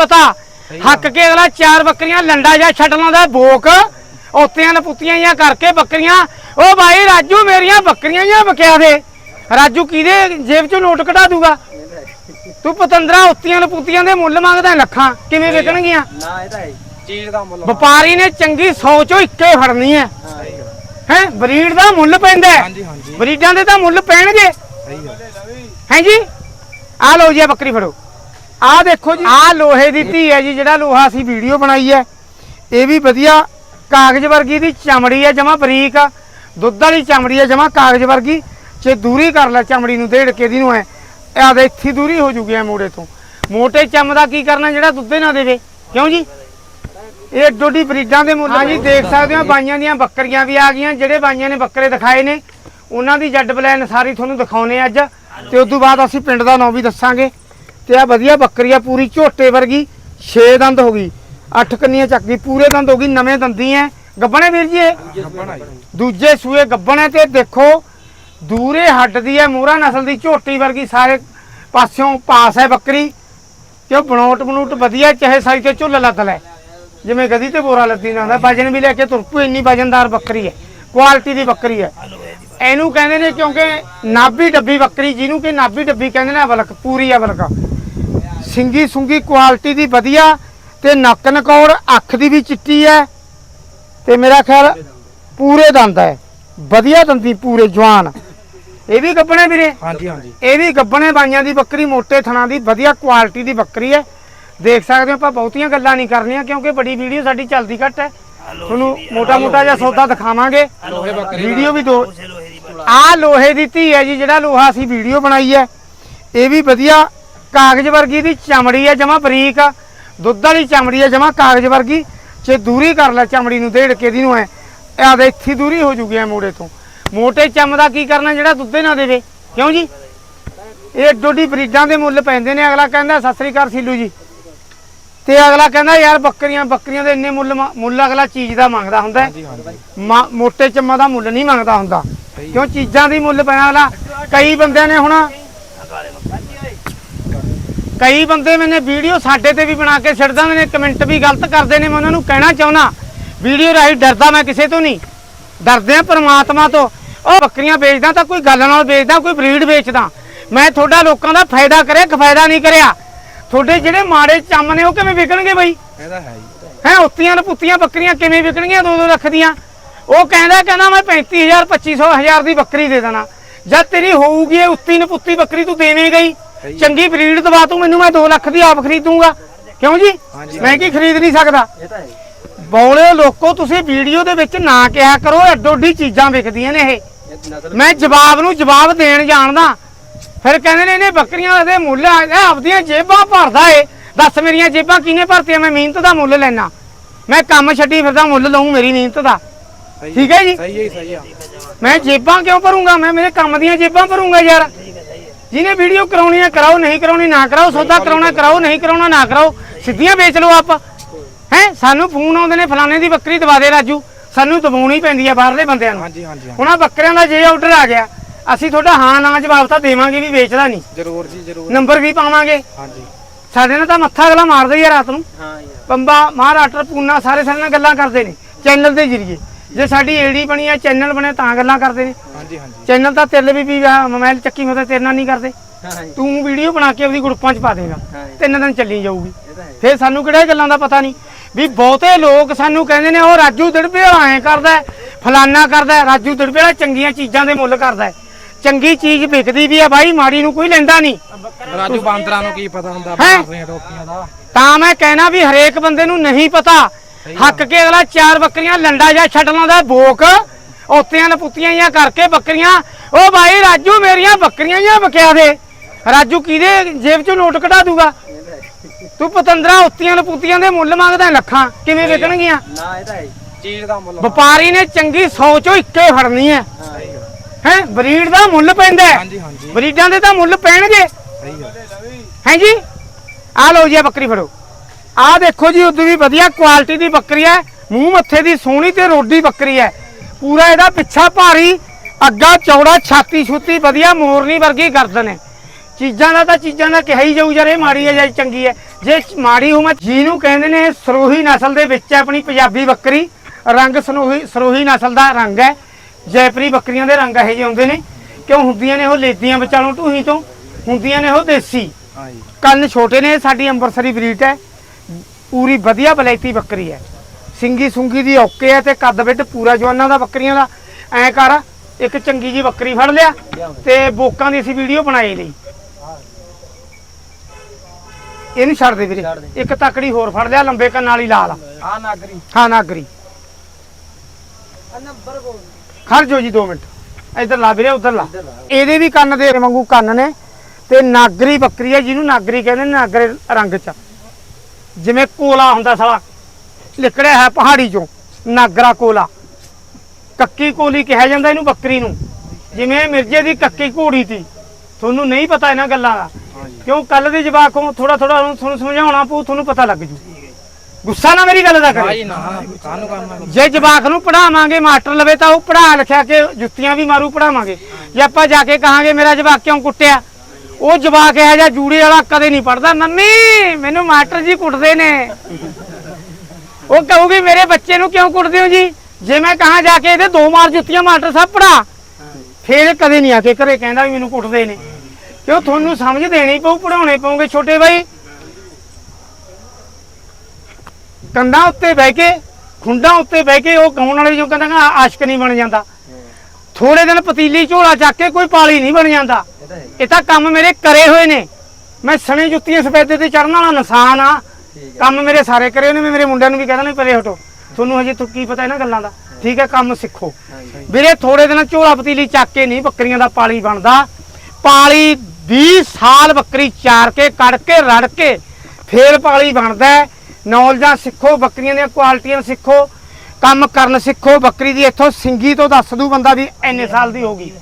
ਪਤਾ। ਹੱਕ ਕੇ ਅਗਲਾ ਚਾਰ ਬੱਕਰੀਆਂ ਲੰਡਾ ਜਾਂ ਛੱਡਣਾ ਦਾ ਭੋਕ ਉੱਤਿਆਂ ਲਪੁੱਤੀਆਂ ਜਾਂ ਕਰਕੇ ਬੱਕਰੀਆਂ। ਉਹ ਭਾਈ ਰਾਜੂ ਮੇਰੀਆਂ ਬੱਕਰੀਆਂ ਜਾਂ ਬਕਿਆ ਦੇ। ਰਾਜੂ ਕਿਹਦੇ ਜੇਬ ਚੋਂ ਨੋਟ ਕਢਾ ਦੂਗਾ? ਤੂੰ ਪਤੰਦਰਾ ਉੱਤੀਆਂ ਲਪੁੱਤੀਆਂ ਦੇ ਮੁੱਲ ਮੰਗਦਾ ਲੱਖਾਂ ਕਿਵੇਂ ਵਿਕਣਗੀਆਂ? ਨਾ ਇਹ ਤਾਂ ਹੈ ਚੀਜ਼ ਦਾ ਮੁੱਲ ਵਪਾਰੀ ਨੇ ਚੰਗੀ 100 ਚੋਂ ਇੱਕੇ ਫੜਨੀ ਹੈ। ਹਾਂ ਬਰੀਡ ਦਾ ਮੁੱਲ ਪੈਂਦਾ ਹਾਂਜੀ ਹਾਂਜੀ। ਬਰੀਡਾਂ ਦੇ ਤਾਂ ਮੁੱਲ ਪੈਣਗੇ। ਹੈ ਜੀ? ਆ ਲਓ ਜੀ ਬੱਕਰੀ ਫੜੋ। ਆ ਦੇਖੋ ਜੀ। ਆ ਲੋਹੇ ਦੀ ਧੀ ਹੈ ਜੀ ਜਿਹੜਾ ਲੋਹਾ ਅਸੀਂ ਵੀਡੀਓ ਬਣਾਈ ਹੈ। ਇਹ ਵੀ ਵਧੀਆ ਕਾਗਜ਼ ਵਰਗੀ ਦੀ ਚਮੜੀ ਹੈ ਜਮਾ ਬਰੀਕ ਦੁੱਧ ਵਾਲੀ ਚਮੜੀ ਹੈ ਜਮਾ ਕਾਗਜ਼ ਵਰਗੀ। ਜੇ ਦੂਰੀ ਕਰ ਲੈ ਚਮੜੀ ਨੂੰ ਡੇਢ ਕੇ ਦੀ ਨੂੰ ਐ। ਆ ਦੇ ਇੱਥੇ ਦੂਰੀ ਹੋ ਜੂਗੀ ਐ ਮੋੜੇ ਤੋਂ। ਮੋਟੇ ਚਮ ਦਾ ਕੀ ਕਰਨਾ ਜਿਹੜਾ ਦੁੱਧੇ ਨਾ ਦੇਵੇ? ਕਿਉਂ ਜੀ? ਇਹ ਡੋਡੀ ਬਰੀਡਾਂ ਦੇ ਮੁੱਲ ਹਾਂ ਜੀ ਦੇਖ ਸਕਦੇ ਹੋ ਬਾਈਆਂ ਦੀਆਂ ਬੱਕਰੀਆਂ ਵੀ ਆ ਗਈਆਂ। ਜਿਹੜੇ ਬਾਈਆਂ ਨੇ ਬੱਕਰੇ ਦਿਖਾਏ ਨੇ ਉਹਨਾਂ ਦੀ ਜੱਡ ਬਲੈਨ ਸਾਰੀ ਤੁਹਾਨੂੰ ਦਿਖਾਉਨੇ ਅੱਜ। ਤੇ ਉਸ ਤੋਂ ਬਾਅਦ ਅਸੀਂ ਪਿੰਡ ਦਾ ਨਾਂ ਵੀ ਦੱਸਾਂਗੇ। ਤੇ ਆ ਵਧੀਆ ਬੱਕਰੀ ਆ, ਪੂਰੀ ਝੋਟੇ ਵਰਗੀ 6 ਦੰਦ ਹੋ ਗਈ 8 ਕੰਨੀਆਂ ਚੱਕ ਗਈ, ਪੂਰੇ ਦੰਦ ਹੋ ਗਈ, ਨਵੇਂ ਦੰਦੀ ਐ। ਗੱਬਣੇ ਵੀਰ ਜੀ ਇਹ? ਦੂਜੇ ਸੂਏ ਗੱਬਣੇ ਤੇ ਦੇਖੋ, ਦੂਰੇ ਹੱਡ ਦੀ ਐ, ਮੋਹਰਾ ਨਸਲ ਦੀ ਝੋਟੀ ਵਰਗੀ, ਸਾਰੇ ਪਾਸਿਓਂ ਪਾਸ ਹੈ ਬੱਕਰੀ। ਤੇ ਉਹ ਬਣੋਟ ਬਣੂਟ ਵਧੀਆ ਚਾਹੇ ਸਾਈ ਤੇ ਝੁੱਲ ਲੱਦ ਲੈ। ਜਿਵੇਂ ਗਦੀ ਤੇ ਬੋਰਾ ਲੱਦੀ ਨਾ ਹੁੰਦਾ, ਵਜਨ ਵੀ ਲੈ ਕੇ ਤੁਰਪੂ ਇੰਨੀ ਵਜਨਦਾਰ ਬੱਕਰੀ ਹੈ ਕੁਆਲਿਟੀ ਦੀ ਬੱਕਰੀ ਹੈ ਇਹਨੂੰ ਕਹਿੰਦੇ ਨੇ ਕਿਉਂਕਿ ਨਾਭੀ ਡੱਬੀ ਬੱਕਰੀ, ਜਿਹਨੂੰ ਕਿ ਨਾਭੀ ਡੱਬੀ ਕਹਿੰਦੇ ਨੇ, ਅਵਲਕ, ਪੂਰੀ ਅਵਲਕ। ਸਿੰਗੀ ਸੁੰਗੀ ਕੁਆਲਿਟੀ ਦੀ ਵਧੀਆ ਤੇ ਨੱਕ ਨਕੌੜ ਅੱਖ ਦੀ ਵੀ ਚਿੱਟੀ ਹੈ ਤੇ ਮੇਰਾ ਖਿਆਲ ਪੂਰੇ ਦੰਦ ਹੈ। ਵਧੀਆ ਦੰਦੀ ਪੂਰੇ ਜਵਾਨ। ਇਹ ਵੀ ਗੱਬਣੇ ਵੀਰੇ? ਹਾਂਜੀ ਹਾਂਜੀ। ਇਹ ਵੀ ਗੱਬਣੇ ਬਾਈਆਂ ਦੀ ਬੱਕਰੀ ਮੋਟੇ ਥਣਾ ਦੀ ਵਧੀਆ ਕੁਆਲਿਟੀ ਦੀ ਬੱਕਰੀ ਹੈ। ਦੇਖ ਸਕਦੇ ਹੋ ਆਪਾਂ ਬਹੁਤੀਆਂ ਗੱਲਾਂ ਨਹੀਂ ਕਰਨੀਆਂ ਕਿਉਂਕਿ ਬੜੀ ਵੀਡੀਓ ਸਾਡੀ ਚੱਲਦੀ ਘੱਟ ਹੈ। ਤੁਹਾਨੂੰ ਮੋਟਾ ਮੋਟਾ ਜਿਹਾ ਸੌਦਾ ਦਿਖਾਵਾਂਗੇ। ਲੋਹੇ ਬੱਕਰੀ ਵੀਡੀਓ ਵੀ ਦੋ ਆ ਲੋਹੇ ਦੀ ਧੀ ਹੈ ਜੀ ਜਿਹੜਾ ਲੋਹਾ ਅਸੀਂ ਵੀਡੀਓ ਬਣਾਈ ਹੈ। ਇਹ ਵੀ ਵਧੀਆ ਕਾਗਜ਼ ਵਰਗੀ ਦੀ ਚਮੜੀ ਹੈ ਜਮਾ ਬਰੀਕ ਆ। ਦੁੱਧ ਵਾਲੀ ਚਮੜੀ ਹੈ ਜਮਾ ਕਾਗਜ਼ ਵਰਗੀ। ਜੇ ਦੂਰੀ ਕਰ ਲੈ ਚਮੜੀ ਨੂੰ ਡੇਢ ਕੇ ਦੀ ਨੂੰ ਐ। ਆ ਦੇ ਇੱਥੇ ਦੂਰੀ ਹੋ ਜੂਗੀ ਐ ਮੋੜੇ ਤੋਂ। ਮੋਟੇ ਚਮ ਦਾ ਕੀ ਕਰਨਾ ਜਿਹੜਾ ਦੁੱਧੇ ਨਾ ਦੇਵੇ? ਕਿਉਂ ਜੀ? ਇਹ ਡੋਡੀ ਬਰੀਡਾਂ ਦੇ ਮੁੱਲ ਪੈਂਦੇ ਨੇ। ਅਗਲਾ ਕਹਿੰਦਾ ਸਤਿ ਸ੍ਰੀ ਅਕਾਲ ਸੀਲੂ ਜੀ। ਤੇ ਅਗਲਾ ਕਹਿੰਦਾ ਯਾਰ ਬੱਕਰੀਆਂ ਬੱਕਰੀਆਂ ਦੇ ਇੰਨੇ ਮੁੱਲ ਮੁੱਲ ਅਗਲਾ ਚੀਜ਼ ਦਾ ਮੰਗਦਾ ਹੁੰਦਾ ਮੋਟੇ ਚੰਮਾਂ ਦਾ ਮੁੱਲ ਨਹੀਂ ਮੰਗਦਾ ਹੁੰਦਾ। ਕਿਉਂ? ਚੀਜ਼ਾਂ ਦੀ ਮੁੱਲ ਪੈਣਾ ਅਗਲਾ। ਕਈ ਬੰਦਿਆਂ ਨੇ ਹੁਣ ਕਈ ਬੰਦੇ ਮੈਨੇ ਵੀਡੀਓ ਸਾਡੇ ਤੇ ਵੀ ਬਣਾ ਕੇ ਛੱਡ ਦਿੰਦੇ ਨੇ ਕਮੈਂਟ ਵੀ ਗਲਤ ਕਰਦੇ ਨੇ ਮੈਂ ਉਹਨਾਂ ਨੂੰ ਕਹਿਣਾ ਚਾਹੁੰਦਾ ਵੀਡੀਓ ਰਾਹੀਂ ਡਰਦਾ ਮੈਂ ਕਿਸੇ ਤੋਂ ਨਹੀਂ। ਡਰਦੇ ਆ ਪ੍ਰਮਾਤਮਾ ਤੋਂ। ਉਹ ਬੱਕਰੀਆਂ ਵੇਚਦਾ ਤਾਂ ਕੋਈ ਗੱਲ ਨਾਲ ਵੇਚਦਾ ਕੋਈ ਬਰੀਡ ਵੇਚਦਾ। ਮੈਂ ਤੁਹਾਡਾ ਲੋਕਾਂ ਦਾ ਫਾਇਦਾ ਕਰਿਆ ਕਿਫਾਇਦਾ ਨਹੀਂ ਕਰਿਆ। ਤੁਹਾਡੇ ਜਿਹੜੇ ਮਾੜੇ ਚੰਮ ਨੇ ਉਹ ਕਿਵੇਂ ਵਿਕਣਗੇ ਬਈ? ਇਹਦਾ ਹੈ ਹੈ। ਉੱਤੀਆਂ ਨਪੁੱਤੀਆਂ ਬੱਕਰੀਆਂ ਕਿਵੇਂ ਵਿਕਣਗੀਆਂ 2-2 ਲੱਖ ਦੀਆਂ? ਉਹ ਕਹਿੰਦਾ ਕਹਿੰਦਾ ਮੈਂ 35000 2500 ਹਜ਼ਾਰ ਦੀ ਬੱਕਰੀ ਦੇ ਦੇਣਾ। ਜਦ ਤੇਰੀ ਹੋਊਗੀ ਇਹ ਉੱਤੀ ਨਪੁੱਤੀ ਬੱਕਰੀ ਤੂੰ ਦੇਵੇਂ ਗਈ ਸਹੀ। ਚੰਗੀ ਬਰੀਡ ਦਵਾ ਤੂੰ ਮੈਨੂੰ ਮੈਂ 2 ਲੱਖ ਦੀ ਆਪ ਖਰੀਦੂੰਗਾ ਕਿਉਂ ਜੀ? ਮੈਂ ਕੀ ਖਰੀਦ ਨਹੀਂ ਸਕਦਾ? ਇਹ ਤਾਂ ਹੈ ਬੌਲੇ ਲੋਕੋ ਤੁਸੀਂ ਵੀਡੀਓ ਦੇ ਵਿੱਚ ਨਾ ਕਿਹਾ ਕਰੋ ਅੱਡੀ ਚੀਜ਼ਾਂ ਵਿਕਦੀਆਂ ਨੇ ਇਹ। ਮੈਂ ਜਵਾਬ ਨੂੰ ਜਵਾਬ ਦੇਣ ਜਾਣਦਾ। ਫਿਰ ਕਹਿੰਦੇ ਨੇ ਇਹਨੇ ਬੱਕਰੀਆਂ ਦੇ ਮੁੱਲ ਆਪਦੀਆਂ ਜੇਬਾਂ ਭਰਦਾ ਏ। ਦੱਸ ਮੇਰੀਆਂ ਜੇਬਾਂ ਕਿਹਨੇ ਭਰਤੀਆਂ? ਮੈਂ ਮਿਹਨਤ ਦਾ ਮੁੱਲ ਲੈਣਾ ਮੈਂ ਕੰਮ ਛੱਡੀ ਫਿਰਦਾ ਮੁੱਲ ਲਊਂ ਮੇਰੀ ਮਿਹਨਤ ਦਾ। ਠੀਕ ਹੈ ਜੀ? ਸਹੀ ਹੈ ਸਹੀ ਆ ਮੈਂ ਜੇਬਾਂ ਕਿਉਂ ਭਰੂੰਗਾ? ਮੈਂ ਮੇਰੇ ਕੰਮ ਦੀਆਂ ਜੇਬਾਂ ਭਰੂੰਗਾ ਯਾਰ। ਜਿਹਨੇ ਵੀਡੀਓ ਕਰਾਉਣੀ ਹੈ ਕਰਾਓ ਨਹੀਂ ਕਰਾਉਣੀ ਨਾ ਕਰਾਓ ਸੌਦਾ ਕਰਾਉਣਾ ਕਰਾਓ ਨਹੀਂ ਕਰਾਉਣਾ ਨਾ ਕਰਾਓ ਸਿੱਧੀਆਂ ਵੇਚ ਲਓ ਆਪ। ਹੈ? ਸਾਨੂੰ ਫੋਨ ਆਉਂਦੇ ਨੇ ਫਲਾਣੇ ਦੀ ਬੱਕਰੀ ਦਵਾ ਦੇ ਰਾਜੂ। ਸਾਨੂੰ ਦਵਾਉਣੀ ਪੈਂਦੀ ਹੈ ਬਾਹਰਲੇ ਬੰਦਿਆਂ ਨੂੰ। ਹਾਂਜੀ ਹਾਂਜੀ ਆਹ ਬੱਕਰਿਆਂ ਦਾ ਜੇ ਆਰਡਰ ਆ ਗਿਆ ਅਸੀਂ ਤੁਹਾਡਾ ਹਾਂ ਨਾ ਜਵਾਬ ਤਾਂ ਦੇਵਾਂਗੇ ਵੀ ਵੇਚਦਾ ਨਹੀਂ। ਜ਼ਰੂਰ ਜੀ ਜ਼ਰੂਰ। ਨੰਬਰ ਵੀ ਪਾਵਾਂਗੇ। ਹਾਂਜੀ। ਸਾਡੇ ਨਾਲ ਤਾਂ ਮੱਥਾ ਅਗਲਾ ਮਾਰਦਾ ਹੀ ਆ ਰਾਤ ਨੂੰ। ਹਾਂ ਯਾਰ। ਪੰਬਾ ਮਹਾਰਾਸ਼ਟਰ ਪੂਨਾ ਸਾਰੇ ਸਾਡੇ ਨਾਲ ਗੱਲਾਂ ਕਰਦੇ ਨੇ। ਚੈਨਲ ਦੇ ਜ਼ਰੀਏ ਜੇ ਸਾਡੀ ਏਡੀ ਬਣੀ ਹੈ ਚੈਨਲ ਬਣੇ ਤਾਂ ਗੱਲਾਂ ਕਰਦੇ ਨੇ। ਹਾਂਜੀ ਹਾਂਜੀ। ਚੈਨਲ ਤਾਂ ਤੇਰੇ ਵੀ ਵੀ ਮੋਬਾਈਲ ਚੱਕੀ ਹੋਦਾ ਤੇਰੇ ਨਾਲ ਨਹੀਂ ਕਰਦੇ। ਤੂੰ ਵੀਡੀਓ ਬਣਾ ਕੇ ਆਪਣੀ ਗਰੁੱਪਾਂ 'ਚ ਪਾ ਦੇਗਾ। ਤਿੰਨ ਦਿਨ ਚੱਲੀ ਜਾਊਗੀ। ਫਿਰ ਸਾਨੂੰ ਕਿਹੜਾ ਗੱਲਾਂ ਦਾ ਪਤਾ ਨਹੀਂ? ਵੀ ਬਹੁਤੇ ਲੋਕ ਸਾਨੂੰ ਕਹਿੰਦੇ ਨੇ ਉਹ ਰਾਜੂ ਵਾਲਾ ਐਂ ਕਰਦਾ ਫਲਾਨਾ ਕਰਦਾ। ਰਾਜੂ ਦੜਬੇ ਵਾਲਾ ਚੰਗੀਆਂ ਚੀਜ਼ਾਂ ਦੇ ਮੁੱਲ ਕਰਦਾ। ਚੰਗੀ ਚੀਜ਼ ਵਿਕਦੀ ਵੀ ਆ ਬਾਈ ਮਾੜੀ ਨੂੰ ਕੋਈ ਲੈਂਦਾ ਨਹੀਂ। ਰਾਜੂ ਬਾਂਦਰਾਂ ਨੂੰ ਕੀ ਪਤਾ ਹੁੰਦਾ? ਬਾਂਦਰੀਆਂ ਟੋਪੀਆਂ ਦਾ? ਤਾਂ ਮੈਂ ਕਹਿਣਾ ਵੀ ਹਰੇਕ ਬੰਦੇ ਨੂੰ ਨਹੀਂ ਪਤਾ। ਹੱਕ ਕੇ ਅਗਲਾ ਚਾਰ ਬੱਕਰੀਆਂ ਲੰਡਾ ਜਾਂ ਛੱਡਣਾ ਦਾ ਭੋਕ ਉੱਤਿਆਂ ਲਪੁੱਤੀਆਂ ਜਾਂ ਕਰਕੇ ਬੱਕਰੀਆਂ। ਉਹ ਭਾਈ ਰਾਜੂ ਮੇਰੀਆਂ ਬੱਕਰੀਆਂ ਜਾਂ ਬਕਿਆ ਦੇ। ਰਾਜੂ ਕਿਹਦੇ ਜੇਬ ਚੋਂ ਨੋਟ ਕਢਾ ਦੂਗਾ? ਤੂੰ ਪਤੰਦਰਾ ਉੱਤੀਆਂ ਲਪੁੱਤੀਆਂ ਦੇ ਮੁੱਲ ਮੰਗਦਾ ਲੱਖਾਂ। ਕਿਵੇਂ ਵਿਕਣਗੀਆਂ? ਨਾ ਇਹ ਤਾਂ ਹੈ ਚੀਜ਼ ਦਾ ਮੁੱਲ ਵਪਾਰੀ ਨੇ ਚੰਗੀ 100 ਚੋਂ ਇੱਕੇ ਫੜਨੀ ਹੈ। ਹਾਂ ਬਰੀਡ ਦਾ ਮੁੱਲ ਪੈਂਦਾ ਹਾਂਜੀ ਹਾਂਜੀ। ਬਰੀਡਾਂ ਦੇ ਤਾਂ ਮੁੱਲ ਪੈਣਗੇ। ਸਹੀ ਗੱਲ। ਹੈ ਜੀ? ਆ ਲਓ ਜੀ ਬੱਕਰੀ ਫੜੋ। ਆ ਦੇਖੋ ਜੀ ਉਦੋਂ ਵੀ ਵਧੀਆ ਕੁਆਲਿਟੀ ਦੀ ਬੱਕਰੀ ਹੈ। ਮੂੰਹ ਮੱਥੇ ਦੀ ਸੋਹਣੀ ਤੇ ਰੋਡੀ ਬੱਕਰੀ ਹੈ। ਪੂਰਾ ਇਹਦਾ ਪਿੱਛਾ ਭਾਰੀ ਅੱਗਾ ਚੌੜਾ ਛਾਤੀ ਛੁੱਤੀ ਵਧੀਆ ਮੋਰਨੀ ਵਰਗੀ ਗਰਦਨ ਹੈ। ਚੀਜ਼ਾਂ ਦਾ ਤਾਂ ਚੀਜ਼ਾਂ ਦਾ ਕਿਹਾ ਹੀ ਜਾਊ ਯਾਰ ਇਹ ਮਾੜੀ ਹੈ ਜਾਂ ਚੰਗੀ ਹੈ। ਜੇ ਮਾੜੀ ਹੋਵੇ ਜਿਹਨੂੰ ਕਹਿੰਦੇ ਨੇ ਸਰੋਹੀ ਨਸਲ ਦੇ ਵਿੱਚ ਹੈ ਆਪਣੀ ਪੰਜਾਬੀ ਬੱਕਰੀ। ਰੰਗ ਸਰੋਹੀ ਸਰੋਹੀ ਨਸਲ ਦਾ ਰੰਗ ਹੈ। ਜੈਪਰੀ ਬੱਕਰੀਆਂ ਦੇ ਰੰਗ ਇਹੋ ਜਿਹੇ ਆਉਂਦੇ ਨੇ। ਕਿਉਂ ਹੁੰਦੀਆਂ ਨੇ ਉਹ ਲੇਦੀਆਂ ਵਿਚਾਲੋਂ ਢੂਹੀ ਤੋਂ? ਹੁੰਦੀਆਂ ਨੇ ਉਹ ਦੇਸੀ। ਹਾਂਜੀ ਕੰਨ ਛੋਟੇ ਨੇ ਸਾਡੀ ਅੰਬਰਸਰੀ ਬਰੀਡ ਹੈ। ਪੂਰੀ ਵਧੀਆ ਬਲੈਤੀ ਬੱਕਰੀ ਹੈ। ਸਿੰਗੀ ਸੁੰਗੀ ਦੀ ਓਕੇ ਹੈ ਤੇ ਕੱਦ ਵਿੱਡ ਪੂਰਾ ਜਵਾਨਾਂ ਦਾ ਬੱਕਰੀਆਂ ਦਾ। ਐ ਕਰ ਇੱਕ ਚੰਗੀ ਜੀ ਬੱਕਰੀ ਫੜ ਲਿਆ ਤੇ ਬੋਕਾਂ ਦੀ ਅਸੀਂ ਵੀਡੀਓ ਬਣਾਈ ਲਈ ਇਹਨੂੰ ਛੱਡ ਦੇ ਵੀਰੇ। ਇੱਕ ਤਕੜੀ ਹੋਰ ਫੜ ਲਿਆ ਲੰਬੇ ਕੰਨ ਵਾਲੀ ਲਾਲ। ਆ ਨਾਗਰੀ। ਹਾਂ ਨਾਗਰੀ। ਨੰਬਰ ਬੋਲ ਖੜ ਜੋ ਜੀ 2 ਮਿੰਟ। ਇੱਧਰ ਲਾ ਵੀਰੇ ਉੱਧਰ ਲਾ। ਇਹਦੇ ਵੀ ਕੰਨ ਦੇ ਵਾਂਗੂ ਕੰਨ ਨੇ ਤੇ ਨਾਗਰੀ ਬੱਕਰੀ ਹੈ ਜਿਹਨੂੰ ਨਾਗਰੀ ਕਹਿੰਦੇ ਨੇ ਨਾਗਰੇ ਰੰਗ ਚ। ਜਿਵੇਂ ਕੋਲਾ ਹੁੰਦਾ ਸਾਲਾ। ਲਿਕੜਿਆ ਹੈ ਪਹਾੜੀ ਚੋਂ ਨਾਗਰਾ ਕੋਲਾ। ਕੱਕੀ ਕੋਲੀ ਕਿਹਾ ਜਾਂਦਾ ਇਹਨੂੰ ਬੱਕਰੀ ਨੂੰ। ਜਿਵੇਂ ਮਿਰਜੇ ਦੀ ਕੱਕੀ ਘੋੜੀ ਸੀ ਤੁਹਾਨੂੰ ਨਹੀਂ ਪਤਾ ਇਹਨਾਂ ਗੱਲਾਂ ਦਾ। ਕਿਉਂ ਕੱਲ ਦੇ ਜਵਾਕ ਹੋ ਥੋੜਾ ਥੋੜਾ ਤੁਹਾਨੂੰ ਸਮਝਾਉਣਾ ਪਊ ਤੁਹਾਨੂੰ ਪਤਾ ਲੱਗ ਜੂ। ਗੁੱਸਾ ਨਾ ਮੇਰੀ ਗੱਲ ਦਾ ਕਰੇ। ਜੇ ਜਵਾਕ ਨੂੰ ਪੜਾਵਾਂਗੇ ਮਾਸਟਰ ਲਵੇ ਤਾਂ ਉਹ ਪੜਾ ਲਿਖਿਆ ਕੇ ਜੁੱਤੀਆਂ ਵੀ ਮਾਰੂ ਪੜਾਵਾਂਗੇ ਜੇ ਆਪਾਂ ਜਾ ਕੇ ਕਹਾਂਗੇ ਮੇਰਾ ਜਵਾਕ ਕਿਉਂ ਕੁੱਟਿਆ? ਉਹ ਜਵਾਕ ਹੈ ਜਾਂ ਜੂੜੇ ਵਾਲਾ ਕਦੇ ਨਹੀਂ ਪੜਦਾ ਮੰਮੀ ਮੈਨੂੰ ਮਾਸਟਰ ਜੀ ਕੁੱਟਦੇ ਨੇ। ਉਹ ਕਹੂਗੀ ਮੇਰੇ ਬੱਚੇ ਨੂੰ ਕਿਉਂ ਕੁੱਟਦੇ ਹੋ ਜੀ? ਜੇ ਮੈਂ ਕਹਾਂ ਜਾ ਕੇ ਇਹਦੇ ਦੋ ਮਾਰ ਜੁੱਤੀਆਂ ਮਾਸਟਰ ਸਾਹਿਬ ਪੜਾ ਫੇਰ ਕਦੇ ਨਹੀਂ ਆ ਕੇ ਘਰੇ ਕਹਿੰਦਾ ਵੀ ਮੈਨੂੰ ਕੁੱਟਦੇ ਨੇ। ਕਿਉਂ? ਤੁਹਾਨੂੰ ਸਮਝ ਦੇਣੀ ਪਊ ਪੜਾਉਣੇ ਪਊਗੇ ਛੋਟੇ ਬਾਈ। ਕੰਧਾਂ ਉੱਤੇ ਬਹਿ ਕੇ ਖੁੰਡਾਂ ਉੱਤੇ ਬਹਿ ਕੇ ਉਹ ਗਾਉਣ ਵਾਲੇ ਜੋ ਕਹਿੰਦਾ ਆਸ਼ਕ ਨਹੀਂ ਬਣ ਜਾਂਦਾ। ਥੋੜੇ ਦਿਨ ਪਤੀਲੀ ਝੋਲਾ ਚੱਕ ਕੇ ਕੋਈ ਪਾਲੀ ਨਹੀਂ ਬਣ ਜਾਂਦਾ। ਇਹ ਤਾਂ ਕੰਮ ਮੇਰੇ ਕਰੇ ਹੋਏ ਨੇ। ਮੈਂ ਸਣੇ ਜੁੱਤੀਆਂ ਸਫੈਦੇ ਤੇ ਚੜਨ ਵਾਲਾ ਇਨਸਾਨ ਆ। ਕੰਮ ਮੇਰੇ ਸਾਰੇ ਕਰੇ ਨੇ ਮੈਂ ਮੇਰੇ ਮੁੰਡਿਆਂ ਨੂੰ ਵੀ ਕਹਿੰਦਾ ਨਹੀਂ ਪਰੇ ਹਟੋ। ਤੁਹਾਨੂੰ ਹਜੇ ਕੀ ਪਤਾ ਇਹਨਾਂ ਗੱਲਾਂ ਦਾ। ਠੀਕ ਹੈ ਕੰਮ ਸਿੱਖੋ। ਵੀਰੇ ਥੋੜੇ ਦਿਨ ਝੋਲਾ ਪਤੀਲੀ ਚੱਕ ਕੇ ਨਹੀਂ ਬੱਕਰੀਆਂ ਦਾ ਪਾਲੀ ਬਣਦਾ। ਪਾਲੀ 20 ਸਾਲ ਬੱਕਰੀ ਚਾਰ ਕੇ ਕੱਢ ਕੇ ਰੜ ਕੇ ਫੇਰ ਪਾਲੀ ਬਣਦਾ ਹੈ। ਨੌਲੇਜਾਂ ਸਿੱਖੋ ਬੱਕਰੀਆਂ ਦੀਆਂ ਕੁਆਲਿਟੀਆਂ ਸਿੱਖੋ ਕੰਮ ਕਰਨ ਸਿੱਖੋ। ਬੱਕਰੀ ਦੀ ਇੱਥੋਂ ਸਿੰਗੀ ਤੋਂ ਦੱਸ ਦੂ ਬੰਦਾ ਵੀ ਇੰਨੇ ਸਾਲ ਦੀ ਹੋਗੀ